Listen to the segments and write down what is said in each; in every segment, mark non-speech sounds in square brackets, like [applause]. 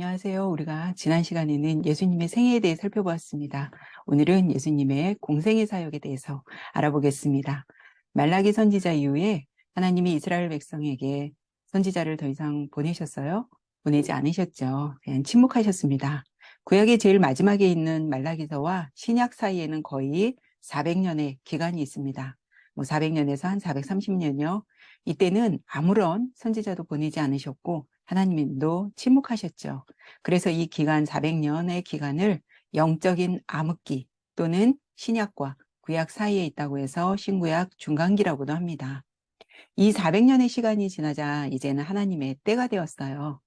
안녕하세요. 우리가 지난 시간에는 예수님의 생애에 대해 살펴보았습니다. 오늘은 예수님의 공생의 사역에 대해서 알아보겠습니다. 말라기 선지자 이후에 하나님이 이스라엘 백성에게 선지자를 더 이상 보내셨어요? 보내지 않으셨죠. 그냥 침묵하셨습니다. 구약의 제일 마지막에 있는 말라기서와 신약 사이에는 거의 400년의 기간이 있습니다. 뭐 400년에서 한 430년이요. 이때는 아무런 선지자도 보내지 않으셨고 하나님도 침묵하셨죠. 그래서 이 기간 400년의 기간을 영적인 암흑기 또는 신약과 구약 사이에 있다고 해서 신구약 중간기라고도 합니다. 이 400년의 시간이 지나자 이제는 하나님의 때가 되었어요.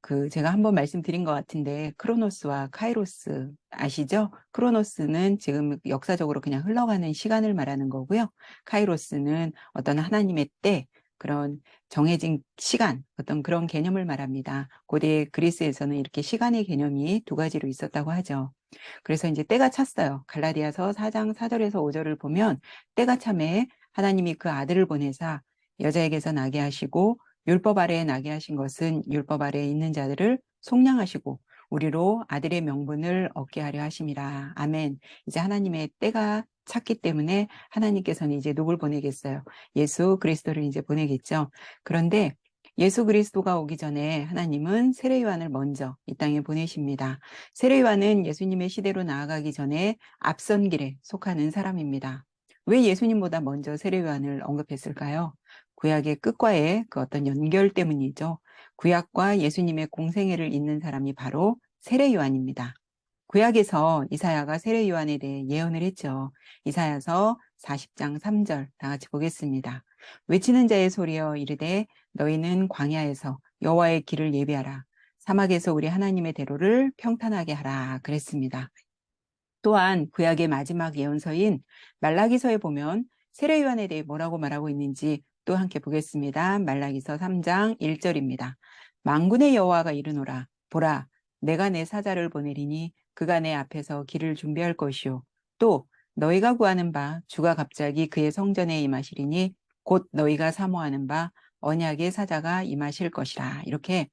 그 제가 한번 말씀드린 것 같은데 크로노스와 카이로스 아시죠? 크로노스는 지금 역사적으로 그냥 흘러가는 시간을 말하는 거고요. 카이로스는 어떤 하나님의 때 그런 정해진 시간, 어떤 그런 개념을 말합니다. 고대 그리스에서는 이렇게 시간의 개념이 두 가지로 있었다고 하죠. 그래서 이제 때가 찼어요. 갈라디아서 4장 4절에서 5절을 보면 때가 참에 하나님이 그 아들을 보내사 여자에게서 나게 하시고 율법 아래에 나게 하신 것은 율법 아래에 있는 자들을 속량하시고 우리로 아들의 명분을 얻게 하려 하심이라. 아멘. 이제 하나님의 때가 찼기 때문에 하나님께서는 이제 누굴 보내겠어요? 예수 그리스도를 이제 보내겠죠. 그런데 예수 그리스도가 오기 전에 하나님은 세례 요한을 먼저 이 땅에 보내십니다. 세례 요한은 예수님의 시대로 나아가기 전에 앞선 길에 속하는 사람입니다. 왜 예수님보다 먼저 세례 요한을 언급했을까요? 구약의 끝과의 그 어떤 연결 때문이죠. 구약과 예수님의 공생애를 잇는 사람이 바로 세례 요한입니다. 구약에서 이사야가 세례 요한에 대해 예언을 했죠. 이사야서 40장 3절 다 같이 보겠습니다. 외치는 자의 소리여 이르되 너희는 광야에서 여호와의 길을 예비하라. 사막에서 우리 하나님의 대로를 평탄하게 하라 그랬습니다. 또한 구약의 마지막 예언서인 말라기서에 보면 세례 요한에 대해 뭐라고 말하고 있는지 또 함께 보겠습니다. 말라기서 3장 1절입니다. 망군의 여호와가 이르노라 보라 내가 내 사자를 보내리니 내 앞에서 길을 준비할 것이요. 또 너희가 구하는 바 주가 갑자기 그의 성전에 임하시리니 곧 너희가 사모하는 바 언약의 사자가 임하실 것이라. 이렇게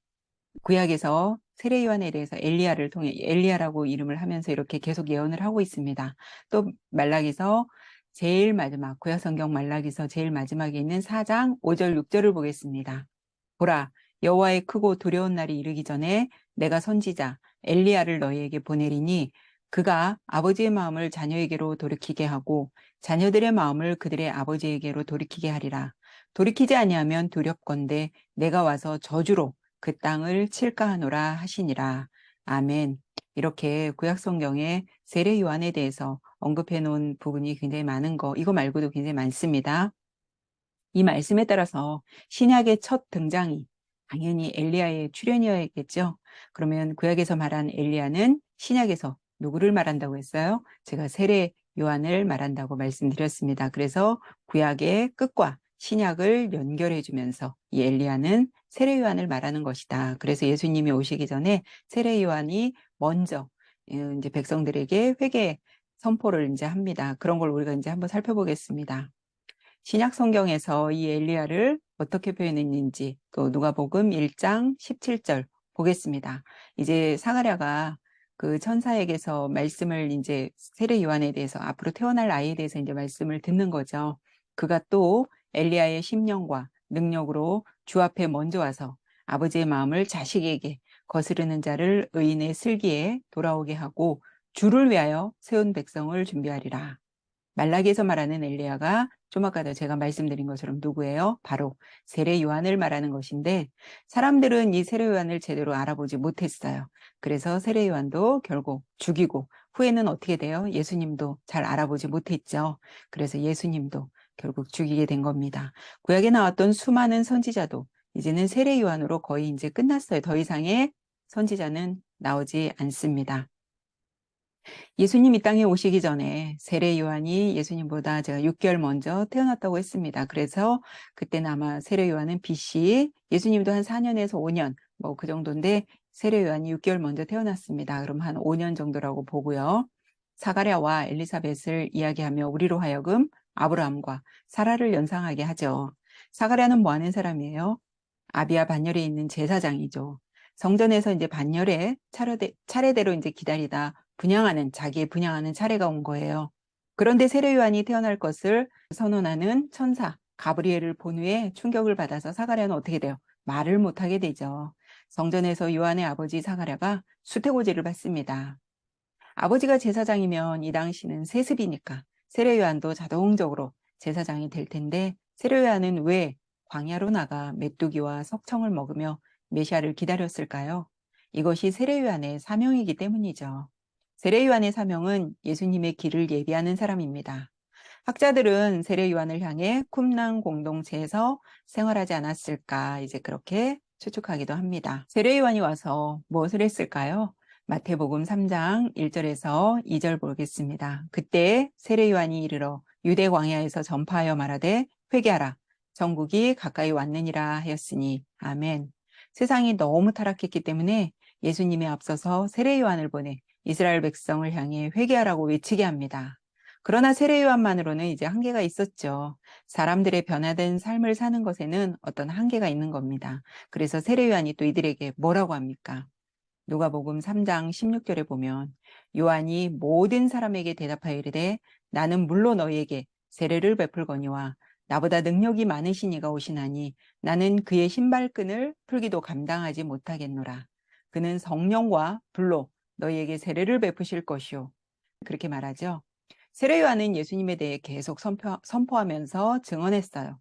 구약에서 세례 요한에 대해서 엘리야를 통해 엘리야라고 이름을 하면서 이렇게 계속 예언을 하고 있습니다. 또 말락에서 제일 마지막 구약 성경 말락에서 제일 마지막에 있는 4장 5절 6절을 보겠습니다. 보라 여호와의 크고 두려운 날이 이르기 전에 내가 선지자 엘리야를 너희에게 보내리니 그가 아버지의 마음을 자녀에게로 돌이키게 하고 자녀들의 마음을 그들의 아버지에게로 돌이키게 하리라. 돌이키지 아니하면 두렵건대 내가 와서 저주로 그 땅을 칠까 하노라 하시니라. 아멘. 이렇게 구약 성경에 세례 요한에 대해서 언급해 놓은 부분이 굉장히 많은 거, 이거 말고도 굉장히 많습니다. 이 말씀에 따라서 신약의 첫 등장이 당연히 엘리야의 출현이었겠죠. 그러면 구약에서 말한 엘리야는 신약에서 누구를 말한다고 했어요? 제가 세례 요한을 말한다고 말씀드렸습니다. 그래서 구약의 끝과 신약을 연결해 주면서 이 엘리야는 세례 요한을 말하는 것이다. 그래서 예수님이 오시기 전에 세례 요한이 먼저 어, 이제 백성들에게 회개 선포를 이제 합니다. 그런 걸 우리가 이제 한번 살펴보겠습니다. 신약 성경에서 이 엘리야를 어떻게 표현했는지 또 누가복음 1장 17절 보겠습니다. 이제 사가랴가 그 천사에게서 말씀을 이제 세례 요한에 대해서 앞으로 태어날 아이에 대해서 이제 말씀을 듣는 거죠. 그가 또 엘리야의 심령과 능력으로 주 앞에 먼저 와서 아버지의 마음을 자식에게 거스르는 자를 의인의 슬기에 돌아오게 하고 주를 위하여 세운 백성을 준비하리라. 말라기에서 말하는 엘리야가 좀 아까도 제가 말씀드린 것처럼 누구예요? 바로 세례 요한을 말하는 것인데 사람들은 이 세례 요한을 제대로 알아보지 못했어요. 그래서 세례 요한도 결국 죽이고 후에는 어떻게 돼요? 예수님도 잘 알아보지 못했죠. 그래서 예수님도 결국 죽이게 된 겁니다. 구약에 나왔던 수많은 선지자도 이제는 세례 요한으로 거의 이제 끝났어요. 더 이상의 선지자는 나오지 않습니다. 예수님 이 땅에 오시기 전에 세례 요한이 예수님보다 제가 6개월 먼저 태어났다고 했습니다. 그래서 그때는 아마 세례 요한은 BC, 예수님도 한 4년에서 5년 뭐 그 정도인데 세례 요한이 6개월 먼저 태어났습니다. 그럼 한 5년 정도라고 보고요. 사가랴와 엘리사벳을 이야기하며 우리로 하여금 아브라함과 사라를 연상하게 하죠. 사가랴는 뭐 하는 사람이에요? 아비아 반열에 있는 제사장이죠. 성전에서 이제 반열에 차례대, 차례대로 이제 기다리다 분양하는 자기의 분양하는 차례가 온 거예요. 그런데 세례 요한이 태어날 것을 선언하는 천사 가브리엘을 본 후에 충격을 받아서 사가랴는 어떻게 돼요? 말을 못하게 되죠. 성전에서 요한의 아버지 사가랴가 수태고지를 받습니다. 아버지가 제사장이면 이 당시는 세습이니까 세례 요한도 자동적으로 제사장이 될 텐데 세례 요한은 왜 광야로 나가 메뚜기와 석청을 먹으며 메시아를 기다렸을까요? 이것이 세례 요한의 사명이기 때문이죠. 세례 요한의 사명은 예수님의 길을 예비하는 사람입니다. 학자들은 세례 요한을 향해 쿰랑 공동체에서 생활하지 않았을까 이제 그렇게 추측하기도 합니다. 세례 요한이 와서 무엇을 했을까요? 마태복음 3장 1절에서 2절 보겠습니다. 그때 세례 요한이 이르러 유대 광야에서 전파하여 말하되 회개하라 정국이 가까이 왔느니라 하였으니 아멘. 세상이 너무 타락했기 때문에 예수님에 앞서서 세례 요한을 보내 이스라엘 백성을 향해 회개하라고 외치게 합니다. 그러나 세례 요한만으로는 이제 한계가 있었죠. 사람들의 변화된 삶을 사는 것에는 어떤 한계가 있는 겁니다. 그래서 세례 요한이 또 이들에게 뭐라고 합니까? 누가복음 3장 16절에 보면 요한이 모든 사람에게 대답하여 이르되 나는 물로 너희에게 세례를 베풀거니와 나보다 능력이 많으시니가 오시나니 나는 그의 신발끈을 풀기도 감당하지 못하겠노라. 그는 성령과 불로 너희에게 세례를 베푸실 것이요. 그렇게 말하죠. 세례 요한은 예수님에 대해 계속 선포, 선포하면서 증언했어요.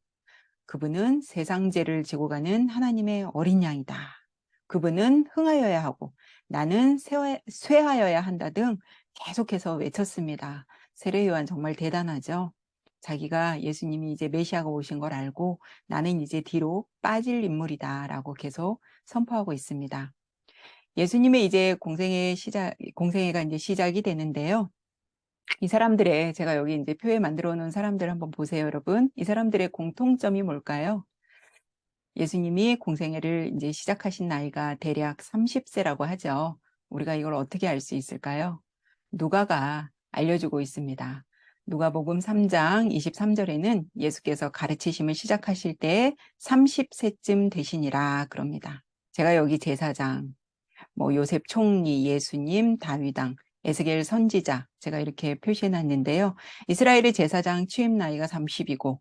그분은 세상 죄를 지고 가는 하나님의 어린 양이다. 그분은 흥하여야 하고 나는 쇠하여야 한다 등 계속해서 외쳤습니다. 세례 요한 정말 대단하죠. 자기가 예수님이 이제 메시아가 오신 걸 알고 나는 이제 뒤로 빠질 인물이다 라고 계속 선포하고 있습니다. 예수님의 이제 공생의 시작, 공생애가 이제 시작이 되는데요. 이 사람들의 제가 여기 이제 표에 만들어 놓은 사람들 한번 보세요, 여러분. 이 사람들의 공통점이 뭘까요? 예수님이 공생애를 이제 시작하신 나이가 대략 30세라고 하죠. 우리가 이걸 어떻게 알 수 있을까요? 누가가 알려주고 있습니다. 누가복음 3장 23절에는 예수께서 가르치심을 시작하실 때 30세쯤 되시니라 그럽니다. 제가 여기 제사장, 뭐 요셉 총리, 예수님, 다윗왕, 에스겔 선지자 제가 이렇게 표시해 놨는데요. 이스라엘의 제사장 취임 나이가 30이고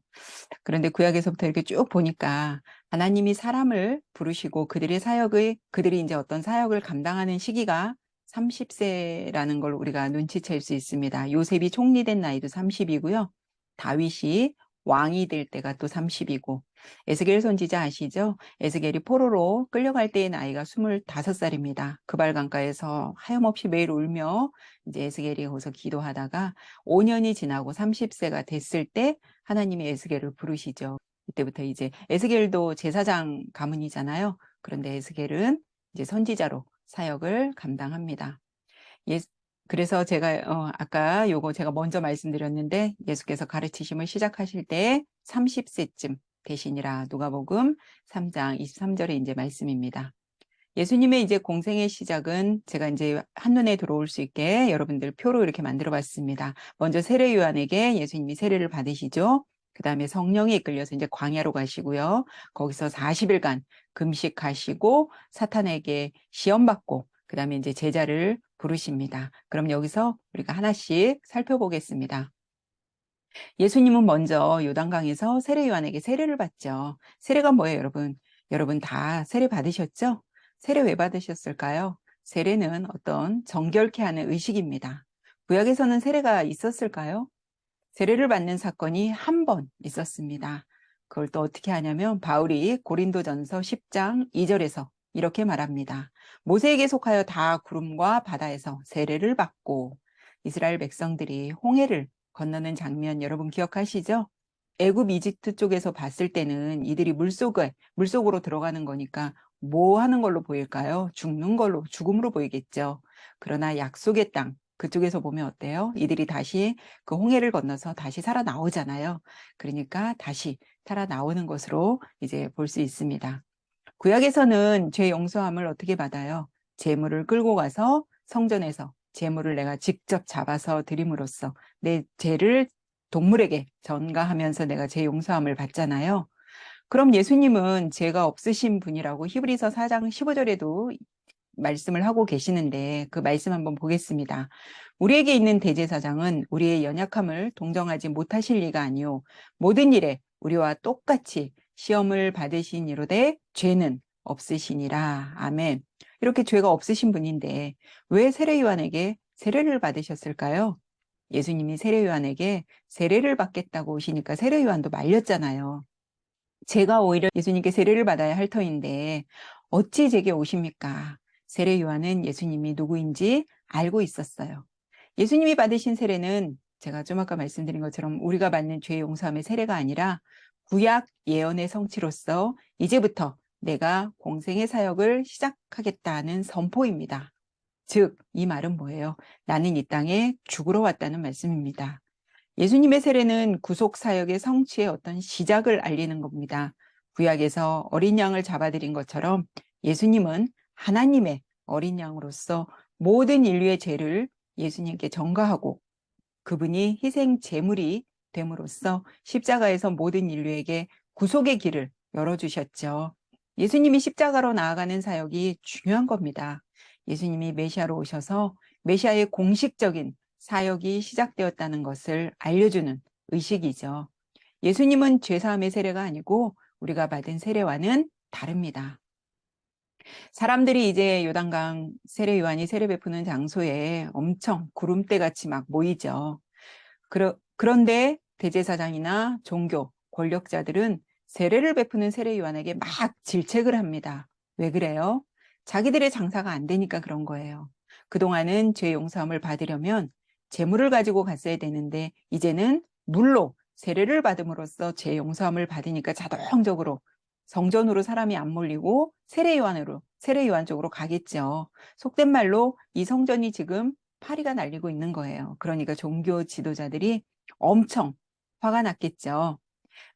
그런데 구약에서부터 이렇게 쭉 보니까 하나님이 사람을 부르시고 그들의 사역의 그들이 이제 어떤 사역을 감당하는 시기가 30세라는 걸 우리가 눈치챌 수 있습니다. 요셉이 총리된 나이도 30이고요. 다윗이 왕이 될 때가 또 30이고 에스겔 선지자 아시죠? 에스겔이 포로로 끌려갈 때의 나이가 25살입니다. 그발강가에서 하염없이 매일 울며 이제 에스겔이 거기서 기도하다가 5년이 지나고 30세가 됐을 때 하나님이 에스겔을 부르시죠. 이때부터 이제 에스겔도 제사장 가문이잖아요. 그런데 에스겔은 이제 선지자로 사역을 감당합니다. 예, 그래서 제가 어, 아까 요거 제가 먼저 말씀드렸는데 예수께서 가르치심을 시작하실 때 30세쯤 되시니라 누가복음 3장 23절의 이제 말씀입니다. 예수님의 이제 공생의 시작은 제가 이제 한눈에 들어올 수 있게 여러분들 표로 이렇게 만들어 봤습니다. 먼저 세례 요한에게 예수님이 세례를 받으시죠. 그 다음에 성령에 이끌려서 이제 광야로 가시고요. 거기서 40일간 금식하시고 사탄에게 시험받고 그 다음에 이제 제자를 부르십니다. 그럼 여기서 우리가 하나씩 살펴보겠습니다. 예수님은 먼저 요단강에서 세례 요한에게 세례를 받죠. 세례가 뭐예요, 여러분? 여러분 다 세례 받으셨죠? 세례 왜 받으셨을까요? 세례는 어떤 정결케 하는 의식입니다. 구약에서는 세례가 있었을까요? 세례를 받는 사건이 한 번 있었습니다. 그걸 또 어떻게 하냐면 바울이 고린도전서 10장 2절에서 이렇게 말합니다. 모세에게 속하여 다 구름과 바다에서 세례를 받고 이스라엘 백성들이 홍해를 건너는 장면 여러분 기억하시죠? 애굽 이집트 쪽에서 봤을 때는 이들이 물속에 물속으로 들어가는 거니까 뭐 하는 걸로 보일까요? 죽는 걸로 죽음으로 보이겠죠. 그러나 약속의 땅 그쪽에서 보면 어때요? 이들이 다시 그 홍해를 건너서 다시 살아 나오잖아요. 그러니까 다시 살아 나오는 것으로 이제 볼 수 있습니다. 구약에서는 죄 용서함을 어떻게 받아요? 재물을 끌고 가서 성전에서 재물을 내가 직접 잡아서 드림으로써 내 죄를 동물에게 전가하면서 내가 죄 용서함을 받잖아요. 그럼 예수님은 죄가 없으신 분이라고 히브리서 4장 15절에도 말씀을 하고 계시는데 그 말씀 한번 보겠습니다. 우리에게 있는 대제사장은 우리의 연약함을 동정하지 못하실 리가 아니요 모든 일에 우리와 똑같이 시험을 받으신 이로되 죄는 없으시니라. 아멘. 이렇게 죄가 없으신 분인데 왜 세례 요한에게 세례를 받으셨을까요? 예수님이 세례 요한에게 세례를 받겠다고 오시니까 세례 요한도 말렸잖아요. 제가 오히려 예수님께 세례를 받아야 할 터인데 어찌 제게 오십니까? 세례 요한은 예수님이 누구인지 알고 있었어요. 예수님이 받으신 세례는 제가 좀 아까 말씀드린 것처럼 우리가 받는 죄 용서함의 세례가 아니라 구약 예언의 성취로서 이제부터 내가 공생의 사역을 시작하겠다는 선포입니다. 즉, 이 말은 뭐예요? 나는 이 땅에 죽으러 왔다는 말씀입니다. 예수님의 세례는 구속 사역의 성취의 어떤 시작을 알리는 겁니다. 구약에서 어린 양을 잡아들인 것처럼 예수님은 하나님의 어린 양으로서 모든 인류의 죄를 예수님께 전가하고 그분이 희생 제물이 됨으로써 십자가에서 모든 인류에게 구속의 길을 열어주셨죠. 예수님이 십자가로 나아가는 사역이 중요한 겁니다. 예수님이 메시아로 오셔서 메시아의 공식적인 사역이 시작되었다는 것을 알려주는 의식이죠. 예수님은 죄사함의 세례가 아니고 우리가 받은 세례와는 다릅니다. 사람들이 이제 요단강 세례 요한이 세례 베푸는 장소에 엄청 구름대 같이 막 모이죠. 그러, 그런데 대제사장이나 종교, 권력자들은 세례를 베푸는 세례 요한에게 막 질책을 합니다. 왜 그래요? 자기들의 장사가 안 되니까 그런 거예요. 그동안은 죄 용서함을 받으려면 재물을 가지고 갔어야 되는데 이제는 물로 세례를 받음으로써 죄 용서함을 받으니까 자동적으로 성전으로 사람이 안 몰리고 세례 요한으로 세례 요한 쪽으로 가겠죠. 속된 말로 이 성전이 지금 파리가 날리고 있는 거예요. 그러니까 종교 지도자들이 엄청 화가 났겠죠.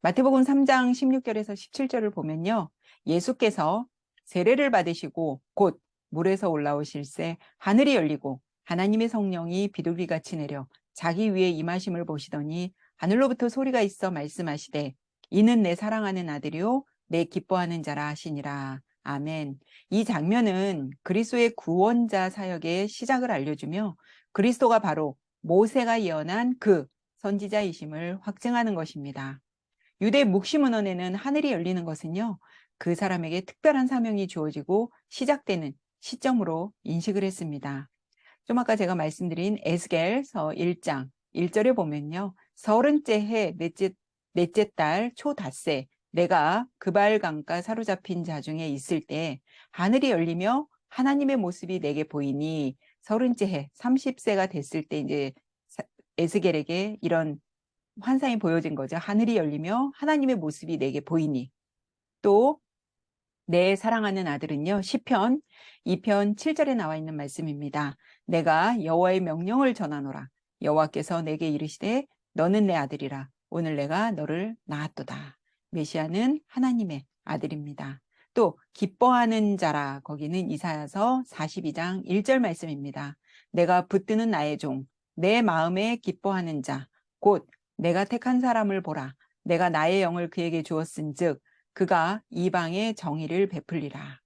마태복음 3장 16절에서 17절을 보면요. 예수께서 세례를 받으시고 곧 물에서 올라오실새 하늘이 열리고 하나님의 성령이 비둘기같이 내려 자기 위에 임하심을 보시더니 하늘로부터 소리가 있어 말씀하시되 이는 내 사랑하는 아들이요 내 기뻐하는 자라 하시니라. 아멘. 이 장면은 그리스도의 구원자 사역의 시작을 알려주며 그리스도가 바로 모세가 예언한 그 선지자이심을 확증하는 것입니다. 유대 묵시문헌에는 하늘이 열리는 것은요, 그 사람에게 특별한 사명이 주어지고 시작되는 시점으로 인식을 했습니다. 좀 아까 제가 말씀드린 에스겔서 1장 1절에 보면요. 서른째 해 넷째, 넷째 달 초닷새 내가 그발 강가 사로잡힌 자 중에 있을 때 하늘이 열리며 하나님의 모습이 내게 보이니 서른째 해 30세가 됐을 때 이제 에스겔에게 이런 환상이 보여진 거죠. 하늘이 열리며 하나님의 모습이 내게 보이니 또 내 사랑하는 아들은요. 시편 2편 7절에 나와 있는 말씀입니다. 내가 여호와의 명령을 전하노라. 여호와께서 내게 이르시되 너는 내 아들이라. 오늘 내가 너를 낳았도다. 메시아는 하나님의 아들입니다. 또 기뻐하는 자라 거기는 이사야서 42장 1절 말씀입니다. 내가 붙드는 나의 종, 내 마음에 기뻐하는 자, 곧 내가 택한 사람을 보라. 내가 나의 영을 그에게 주었은 즉 그가 이방의 정의를 베풀리라.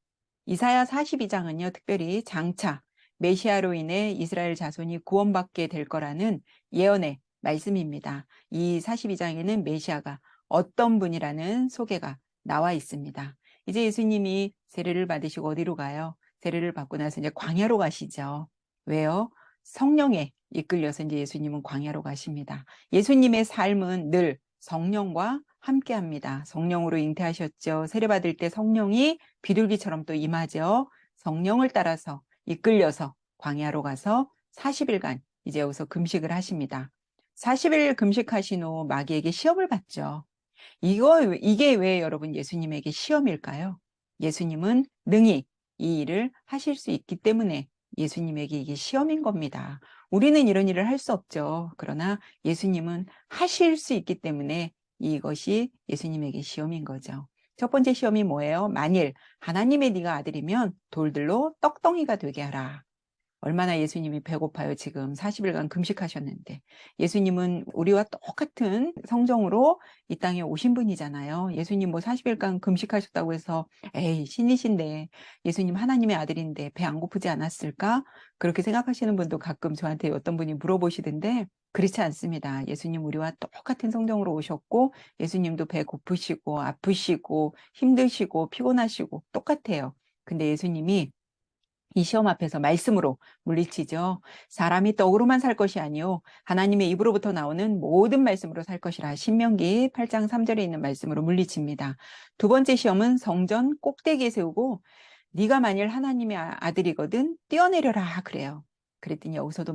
이사야 42장은요, 특별히 장차 메시아로 인해 이스라엘 자손이 구원받게 될 거라는 예언의 말씀입니다. 이 42장에는 메시아가 어떤 분이라는 소개가 나와 있습니다. 이제 예수님이 세례를 받으시고 어디로 가요? 세례를 받고 나서 이제 광야로 가시죠. 왜요? 성령에 이끌려서 이제 예수님은 광야로 가십니다. 예수님의 삶은 늘 성령과 함께 합니다. 성령으로 잉태하셨죠. 세례받을 때 성령이 비둘기처럼 또 임하죠. 성령을 따라서 이끌려서 광야로 가서 40일간 이제 여기서 금식을 하십니다. 40일 금식하신 후 마귀에게 시험을 받죠. 이거, 이게 왜 여러분 예수님에게 시험일까요? 예수님은 능히 이 일을 하실 수 있기 때문에 예수님에게 이게 시험인 겁니다. 우리는 이런 일을 할 수 없죠. 그러나 예수님은 하실 수 있기 때문에 이것이 예수님에게 시험인 거죠. 첫 번째 시험이 뭐예요? 만일 하나님의 네가 아들이면 돌들로 떡덩이가 되게 하라. 얼마나 예수님이 배고파요, 지금. 40일간 금식하셨는데. 예수님은 우리와 똑같은 성정으로 이 땅에 오신 분이잖아요. 예수님 뭐 40일간 금식하셨다고 해서, 에이, 신이신데, 예수님 하나님의 아들인데 배 안 고프지 않았을까? 그렇게 생각하시는 분도 가끔 저한테 어떤 분이 물어보시던데, 그렇지 않습니다. 예수님 우리와 똑같은 성정으로 오셨고, 예수님도 배 고프시고, 아프시고, 힘드시고, 피곤하시고, 똑같아요. 근데 예수님이 이 시험 앞에서 말씀으로 물리치죠. 사람이 떡으로만 살 것이 아니요 하나님의 입으로부터 나오는 모든 말씀으로 살 것이라 신명기 8장 3절에 있는 말씀으로 물리칩니다. 두 번째 시험은 성전 꼭대기에 세우고 네가 만일 하나님의 아- 아들이거든 뛰어내려라 그래요. 그랬더니 여기서도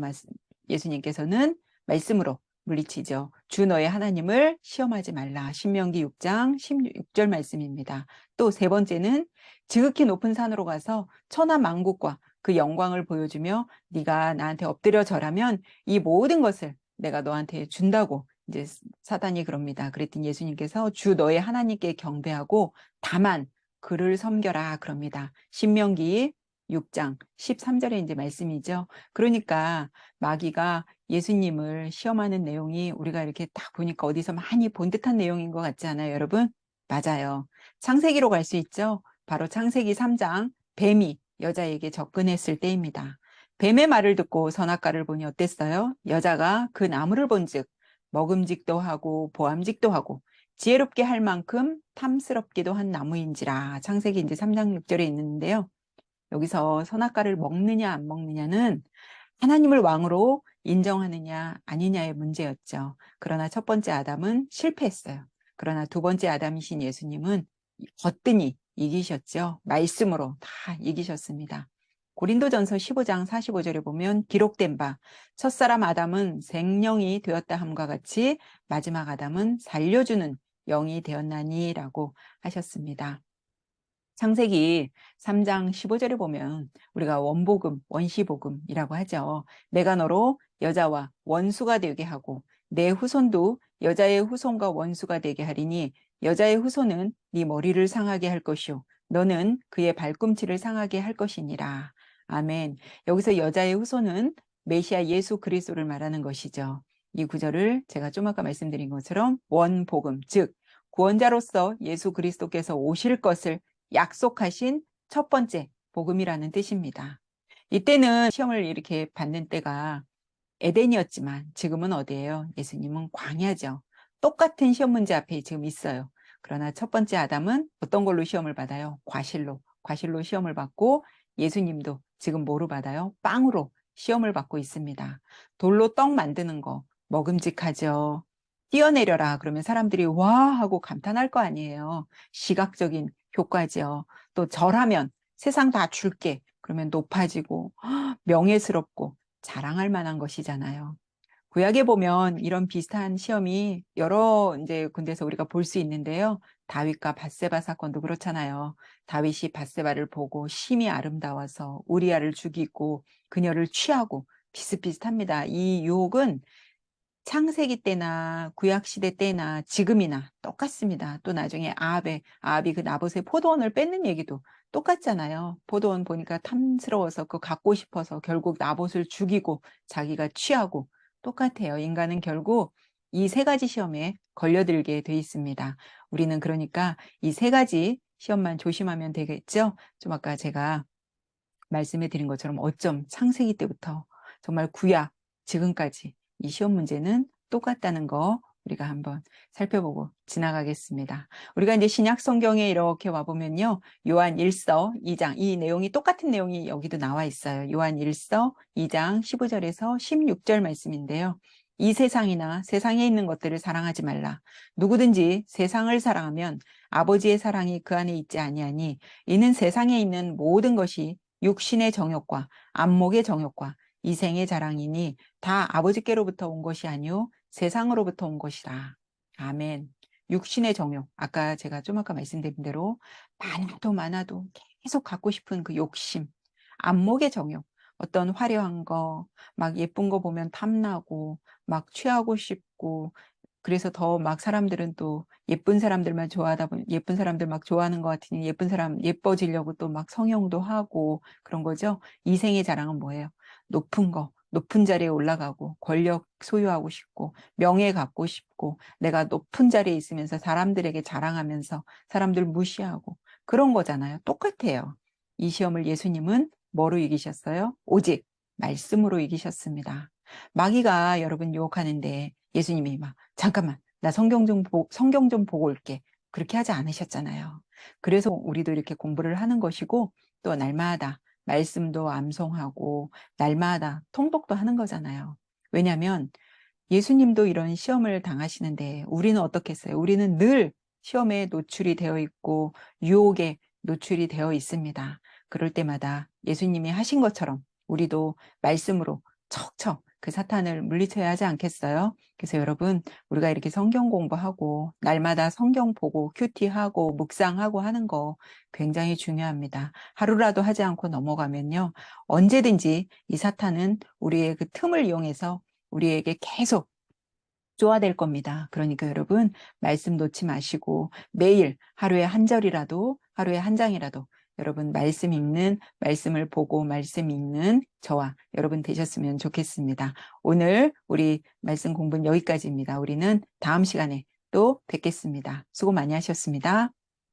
예수님께서는 말씀으로 물리치죠. 주 너의 하나님을 시험하지 말라. 신명기 6장 16절 말씀입니다. 또 세 번째는 지극히 높은 산으로 가서 천하 만국과 그 영광을 보여주며 네가 나한테 엎드려 절하면 이 모든 것을 내가 너한테 준다고 이제 사단이 그럽니다. 그랬더니 예수님께서 주 너의 하나님께 경배하고 다만 그를 섬겨라 그럽니다. 신명기 6장 13절에 이제 말씀이죠. 그러니까 마귀가 예수님을 시험하는 내용이 우리가 이렇게 딱 보니까 어디서 많이 본 듯한 내용인 것 같지 않아요, 여러분? 맞아요. 창세기로 갈 수 있죠. 바로 창세기 3장 뱀이 여자에게 접근했을 때입니다. 뱀의 말을 듣고 선악과를 보니 어땠어요? 여자가 그 나무를 본즉 먹음직도 하고 보암직도 하고 지혜롭게 할 만큼 탐스럽기도 한 나무인지라 창세기 이제 3장 6절에 있는데요. 여기서 선악과를 먹느냐 안 먹느냐는 하나님을 왕으로 인정하느냐 아니냐의 문제였죠. 그러나 첫 번째 아담은 실패했어요. 그러나 두 번째 아담이신 예수님은 거뜬히 이기셨죠. 말씀으로 다 이기셨습니다. 고린도전서 15장 45절에 보면 기록된 바 첫사람 아담은 생령이 되었다 함과 같이 마지막 아담은 살려주는 영이 되었나니라고 하셨습니다. 창세기 3장 15절에 보면 우리가 원복음, 원시복음이라고 하죠. 내가 너로 여자와 원수가 되게 하고 내 후손도 여자의 후손과 원수가 되게 하리니 여자의 후손은 네 머리를 상하게 할 것이요 너는 그의 발꿈치를 상하게 할 것이니라. 아멘. 여기서 여자의 후손은 메시아 예수 그리스도를 말하는 것이죠. 이 구절을 제가 좀 아까 말씀드린 것처럼 원복음, 즉 구원자로서 예수 그리스도께서 오실 것을 약속하신 첫 번째 복음이라는 뜻입니다. 이때는 시험을 이렇게 받는 때가 에덴이었지만 지금은 어디예요? 예수님은 광야죠. 똑같은 시험 문제 앞에 지금 있어요. 그러나 첫 번째 아담은 어떤 걸로 시험을 받아요? 과실로. 과실로 시험을 받고 예수님도 지금 뭐로 받아요? 빵으로 시험을 받고 있습니다. 돌로 떡 만드는 거 먹음직하죠. 뛰어내려라 그러면 사람들이 와 하고 감탄할 거 아니에요. 시각적인 효과죠. 또 절하면 세상 다 줄게 그러면 높아지고 [gasps] 명예스럽고 자랑할 만한 것이잖아요. 구약에 보면 이런 비슷한 시험이 여러 이제 군데서 우리가 볼 수 있는데요. 다윗과 바세바 사건도 그렇잖아요. 다윗이 바세바를 보고 심히 아름다워서 우리아를 죽이고 그녀를 취하고 비슷비슷합니다. 이 유혹은 창세기 때나 구약 시대 때나 지금이나 똑같습니다. 또 나중에 아합의 아합이 그 나봇의 포도원을 뺏는 얘기도 똑같잖아요. 포도원 보니까 탐스러워서 그 갖고 싶어서 결국 나봇을 죽이고 자기가 취하고 똑같아요. 인간은 결국 이 세 가지 시험에 걸려들게 돼 있습니다. 우리는 그러니까 이 세 가지 시험만 조심하면 되겠죠? 좀 아까 제가 말씀해 드린 것처럼 어쩜 창세기 때부터 정말 구약 지금까지 이 시험 문제는 똑같다는 거 우리가 한번 살펴보고 지나가겠습니다. 우리가 이제 신약 성경에 이렇게 와보면요. 요한 1서 2장, 이 내용이 똑같은 내용이 여기도 나와 있어요. 요한 1서 2장 15절에서 16절 말씀인데요. 이 세상이나 세상에 있는 것들을 사랑하지 말라. 누구든지 세상을 사랑하면 아버지의 사랑이 그 안에 있지 아니하니 이는 세상에 있는 모든 것이 육신의 정욕과 안목의 정욕과 이 생의 자랑이니 다 아버지께로부터 온 것이 아니요 세상으로부터 온 것이라. 아멘. 육신의 정욕. 아까 제가 좀 아까 말씀드린 대로 많아도 많아도 계속 갖고 싶은 그 욕심. 안목의 정욕. 어떤 화려한 거, 막 예쁜 거 보면 탐나고, 막 취하고 싶고, 그래서 더 막 사람들은 또 예쁜 사람들만 좋아하다 보니 예쁜 사람들 막 좋아하는 것 같으니 예쁜 사람 예뻐지려고 또 막 성형도 하고 그런 거죠. 이생의 자랑은 뭐예요? 높은 거, 높은 자리에 올라가고 권력 소유하고 싶고 명예 갖고 싶고 내가 높은 자리에 있으면서 사람들에게 자랑하면서 사람들 무시하고 그런 거잖아요. 똑같아요. 이 시험을 예수님은 뭐로 이기셨어요? 오직 말씀으로 이기셨습니다. 마귀가 여러분 유혹하는데 예수님이 막 잠깐만 나 성경 좀 보, 성경 좀 보고 올게 그렇게 하지 않으셨잖아요. 그래서 우리도 이렇게 공부를 하는 것이고 또 날마다 말씀도 암송하고 날마다 통독도 하는 거잖아요. 왜냐하면 예수님도 이런 시험을 당하시는데 우리는 어떻게 했어요? 우리는 늘 시험에 노출이 되어 있고 유혹에 노출이 되어 있습니다. 그럴 때마다 예수님이 하신 것처럼 우리도 말씀으로 척척 그 사탄을 물리쳐야 하지 않겠어요? 그래서 여러분 우리가 이렇게 성경 공부하고 날마다 성경 보고 큐티하고 묵상하고 하는 거 굉장히 중요합니다. 하루라도 하지 않고 넘어가면요. 언제든지 이 사탄은 우리의 그 틈을 이용해서 우리에게 계속 쪼아댈 겁니다. 그러니까 여러분 말씀 놓지 마시고 매일 하루에 한 절이라도 하루에 한 장이라도 여러분 말씀 읽는 말씀을 보고 말씀 읽는 저와 여러분 되셨으면 좋겠습니다. 오늘 우리 말씀 공부는 여기까지입니다. 우리는 다음 시간에 또 뵙겠습니다. 수고 많이 하셨습니다.